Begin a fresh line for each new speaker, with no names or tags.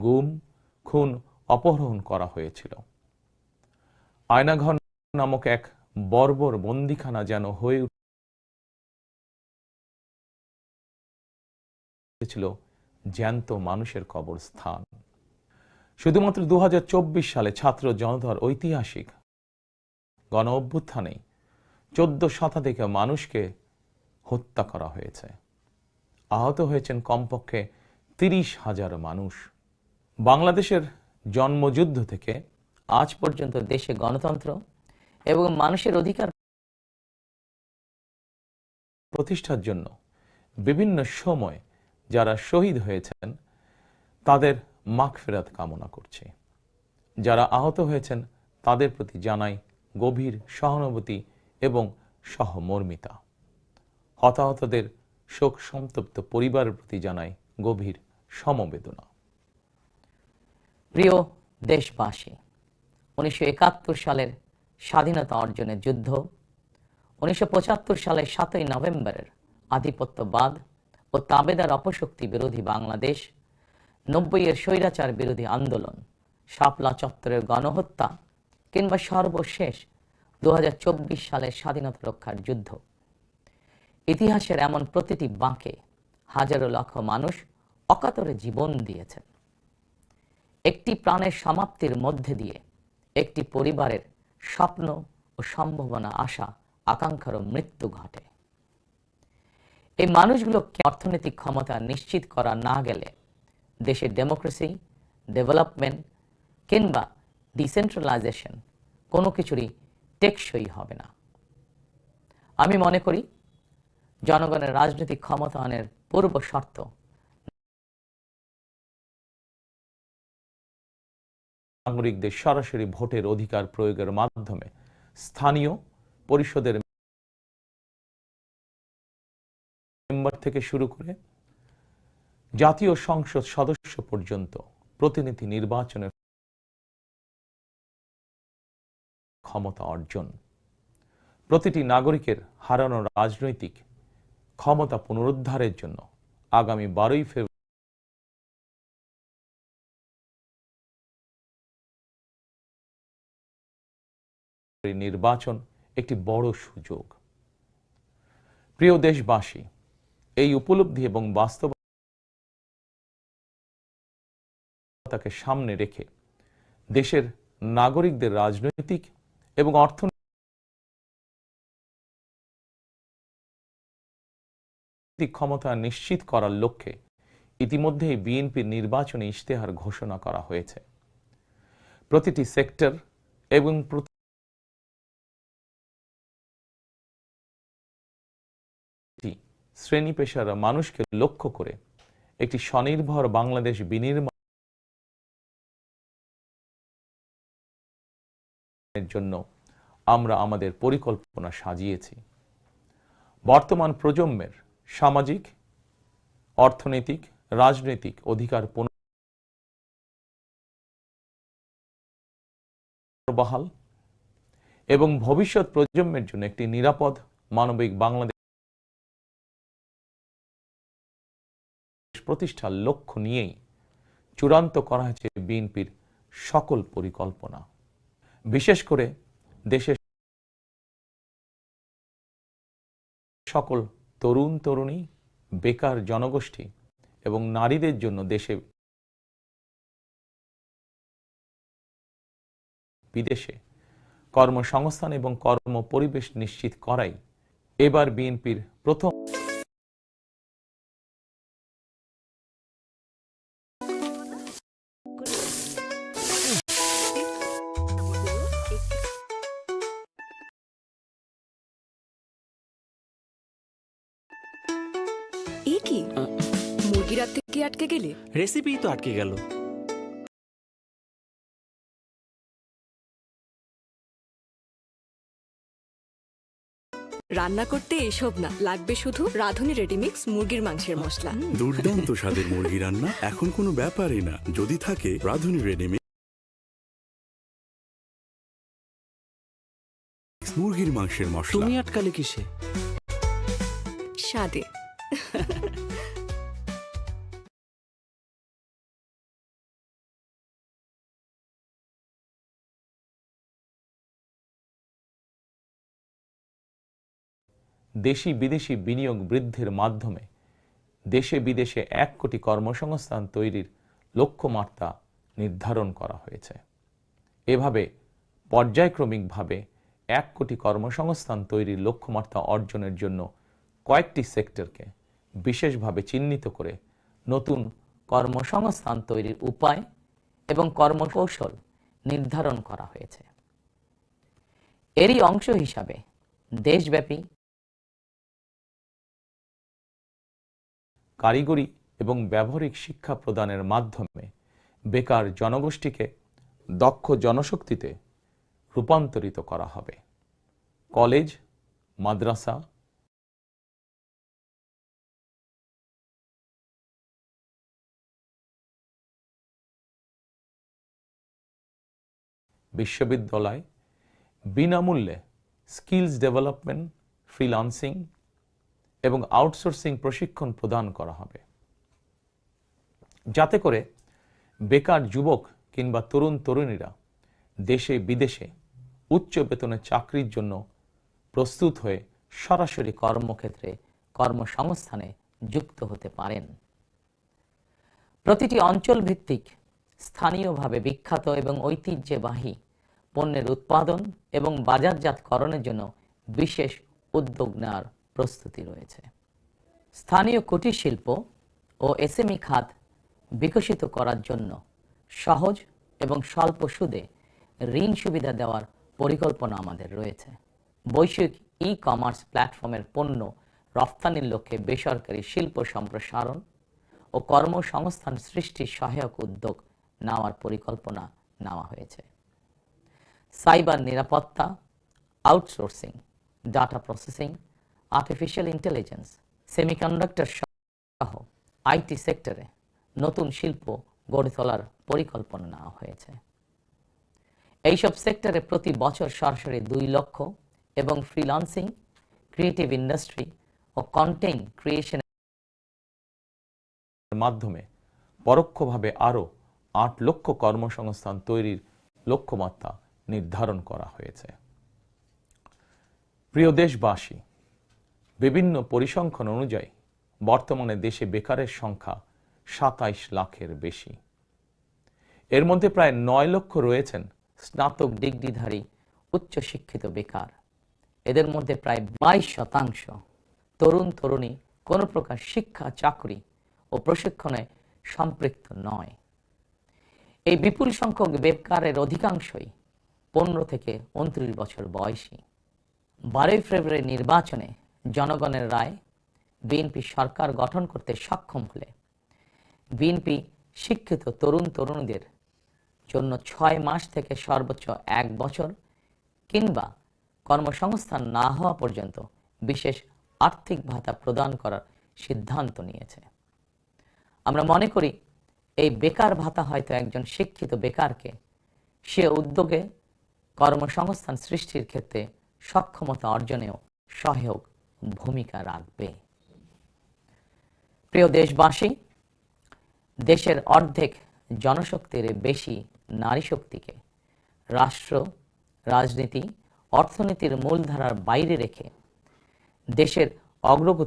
গুম, খুন, অপহরণ করা হয়েছিল। আয়নাঘর নামক এক বর্বর বন্দিখানা যেন হয়ে উঠেছিল জ্যান্ত মানুষের কবরস্থান। শুধুমাত্র দু সালে ছাত্র জনতার ঐতিহাসিক গণ অভ্যুত্থানে চোদ্দ শতাধিক মানুষকে হত্যা করা হয়েছে। আহত হয়েছেন কমপক্ষে তিরিশ হাজার মানুষ। বাংলাদেশের জন্মযুদ্ধ থেকে
আজ পর্যন্ত দেশে গণতন্ত্র এবং মানুষের অধিকার
প্রতিষ্ঠার জন্য বিভিন্ন সময় যারা শহীদ হয়েছেন, তাদের মাগফিরাত কামনা করছি। যারা আহত হয়েছেন, তাদের প্রতি জানাই গভীর সহানুভূতি এবং সহমর্মিতা। হতাহতদের শোক সন্তপ্ত পরিবারের প্রতি জানাই গভীর সমবেদনা।
প্রিয় দেশবাসী, উনিশশো একাত্তর সালের স্বাধীনতা অর্জনের যুদ্ধ, উনিশশো পঁচাত্তর সালের সাতই নভেম্বরের আধিপত্যবাদ ও তাবেদার অপশক্তি বিরোধী বাংলাদেশ, নব্বইয়ের স্বৈরাচার বিরোধী আন্দোলন, শাপলা চত্বরের গণহত্যা কিংবা সর্বশেষ দু হাজার চব্বিশ সালের স্বাধীনতা রক্ষার যুদ্ধ। ইতিহাসের এমন প্রতিটি বাঁকে হাজারো লক্ষ মানুষ অকাতরে জীবন দিয়েছেন। একটি প্রাণের সমাপ্তির মধ্যে দিয়ে একটি পরিবারের স্বপ্ন ও সম্ভাবনা, আশা আকাঙ্ক্ষারও মৃত্যু ঘটে। এই মানুষগুলোকে অর্থনৈতিক ক্ষমতা নিশ্চিত করা না গেলে দেশের ডেমোক্রেসি, ডেভেলপমেন্ট কিংবা ডিসেন্ট্রালাইজেশন কোনো কিছুরই টেকসই হবে না। আমি মনে করি, জনগণের রাজনৈতিক ক্ষমতায়নের পূর্ব শর্ত
নাগরিকদের সরাসরি ভোটের অধিকার প্রয়োগের মাধ্যমে স্থানীয় পরিষদের মেম্বার থেকে শুরু করে জাতীয় সংসদ সদস্য পর্যন্ত প্রতিনিধি নির্বাচনের ক্ষমতা অর্জন। প্রতিটি নাগরিকের হারানো রাজনৈতিক ক্ষমতা পুনরুদ্ধারের জন্য আগামী বারোই ফেব্রুয়ারি নির্বাচন একটি বড় সুযোগ। প্রিয় দেশবাসী, এই উপলব্ধি এবং বাস্তবতাকে সামনে রেখে দেশের নাগরিকদের রাজনৈতিক এবং অর্থনৈতিক ক্ষমতা নিশ্চিত করার লক্ষ্যে ইতিমধ্যেই বিএনপির নির্বাচনী ইশতেহার ঘোষণা করা হয়েছে। প্রতিটি সেক্টর এবং প্রতি শ্রেণি পেশার মানুষকে লক্ষ্য করে একটি স্বনির্ভর বাংলাদেশ বিনির্মাণের জন্য আমরা আমাদের পরিকল্পনা সাজিয়েছি। বর্তমান প্রজন্মের সামাজিক, অর্থনৈতিক, রাজনৈতিক অধিকার পুনর্বহাল এবং ভবিষ্যৎ প্রজন্মের জন্য একটি নিরাপদ, মানবিক বাংলাদেশ প্রতিষ্ঠার লক্ষ্য নিয়েই চূড়ান্ত করা হয়েছে বিএনপির সকল পরিকল্পনা। বিশেষ করে দেশের সকল তরুণ তরুণী, বেকার জনগোষ্ঠী এবং নারীদের জন্য দেশে বিদেশে কর্মসংস্থান এবং কর্ম পরিবেশ নিশ্চিত করাই এবার বিএনপির প্রথম
এ কি? মুরগি রাখতে কি আটকে গেলে?
রেসিপি তো আটকে গেল।
রান্না করতে এসব না লাগবে শুধু রাঁধুনি রেডিমিক্স মুরগির মাংসের মশলা।
দুর্দান্ত স্বাদের মুরগি রান্না এখন কোনো ব্যাপারই না। যদি থাকে রাঁধুনি রেডিমিক্স মুরগির মাংসের মশলা।
তুমি আটকালে কিসে?
স্বাদে।
দেশি বিদেশি বিনিয়োগ বৃদ্ধির মাধ্যমে দেশে বিদেশে এক কোটি কর্মসংস্থান তৈরির লক্ষ্যমাত্রা নির্ধারণ করা হয়েছে। এভাবে পর্যায়ক্রমিকভাবে এক কোটি কর্মসংস্থান তৈরির লক্ষ্যমাত্রা অর্জনের জন্য কয়েকটি সেক্টরকে বিশেষভাবে চিহ্নিত করে নতুন
কর্মসংস্থান তৈরির উপায় এবং কর্মকৌশল নির্ধারণ করা হয়েছে। এরই অংশ হিসাবে দেশব্যাপী
কারিগরি এবং ব্যবহারিক শিক্ষা প্রদানের মাধ্যমে বেকার জনগোষ্ঠীকে দক্ষ জনশক্তিতে রূপান্তরিত করা হবে। কলেজ, মাদ্রাসা বিশ্ববিদ্যালয় বিনামূল্যে স্কিলস ডেভেলপমেন্ট ফ্রিলান্সিং এবং আউটসোর্সিং প্রশিক্ষণ প্রদান করা হবে। যাতে করে বেকার যুবক কিংবা তরুণ তরুণীরা দেশে বিদেশে উচ্চ বেতনের চাকরির জন্য প্রস্তুত হয়ে
সরাসরি কর্মক্ষেত্রে, কর্মসংস্থানে যুক্ত হতে পারেন। প্রতিটি অঞ্চল ভিত্তিক স্থানীয়ভাবে বিখ্যাত এবং ঐতিহ্যবাহী পণ্যের উৎপাদন এবং বাজারজাতকরণের জন্য বিশেষ উদ্যোগ নেওয়ার প্রস্তুতি রয়েছে। স্থানীয় কুটির শিল্প ও এসএমই খাত বিকশিত করার জন্য সহজ এবং স্বল্প সুদে ঋণ সুবিধা দেওয়ার পরিকল্পনা আমাদের রয়েছে। বৈশ্বিক ই কমার্স প্ল্যাটফর্মের পণ্য রফতানির লক্ষ্যে বেসরকারি শিল্প সম্প্রসারণ ও কর্মসংস্থান সৃষ্টির সহায়ক উদ্যোগ নেওয়ার পরিকল্পনা নেওয়া হয়েছে। সাইবার নিরাপত্তা outsourcing data processing artificial intelligence semiconductor সহ আইটি সেক্টরে নতুন শিল্প গড়ে তোলার পরিকল্পনা নেওয়া হয়েছে। এইসব সেক্টরে প্রতি বছর সরাসরি দুই লক্ষ এবং ফ্রিলান্সিং ক্রিয়েটিভ ইন্ডাস্ট্রি ও কন্টেন্ট ক্রিয়েশন
মাধ্যমে পরোক্ষভাবে আরও আট লক্ষ কর্মসংস্থান তৈরির লক্ষ্যমাত্রা নির্ধারণ করা হয়েছে। প্রিয় দেশবাসী, বিভিন্ন পরিসংখ্যান অনুযায়ী বর্তমানে দেশে বেকারের সংখ্যা সাতাইশ লাখের বেশি। এর মধ্যে প্রায় নয় লক্ষ রয়েছেন
স্নাতক ডিগ্রিধারী উচ্চশিক্ষিত বেকার। এদের মধ্যে প্রায় বাইশ শতাংশ তরুণ তরুণী, কোনো প্রকার শিক্ষা, চাকরি ও প্রশিক্ষণে সম্পৃক্ত নয়। এই বিপুল সংখ্যক বেকারের অধিকাংশই পনেরো থেকে উনত্রিশ বছর বয়সী। বারোই ফেব্রুয়ারি নির্বাচনে জনগণের রায়, বিএনপি সরকার গঠন করতে সক্ষম হলে বিএনপি শিক্ষিত তরুণ তরুণীদের জন্য ছয় মাস থেকে সর্বোচ্চ এক বছর কিংবা কর্মসংস্থান না হওয়া পর্যন্ত বিশেষ আর্থিক ভাতা প্রদান করার সিদ্ধান্ত নিয়েছে। আমরা মনে করি, এই বেকার ভাতা হয়তো একজন শিক্ষিত বেকারকে সে উদ্যোগে কর্মসংস্থান সৃষ্টির ক্ষেত্রে সক্ষমতা অর্জনেও সহায়ক ভূমিকা রাখবে। প্রিয় দেশবাসী, দেশের অর্ধেক জনশক্তির বেশি নারী শক্তিকে রাষ্ট্র, রাজনীতি, অর্থনীতির মূলধারার বাইরে রেখে দেশের অগ্রগতি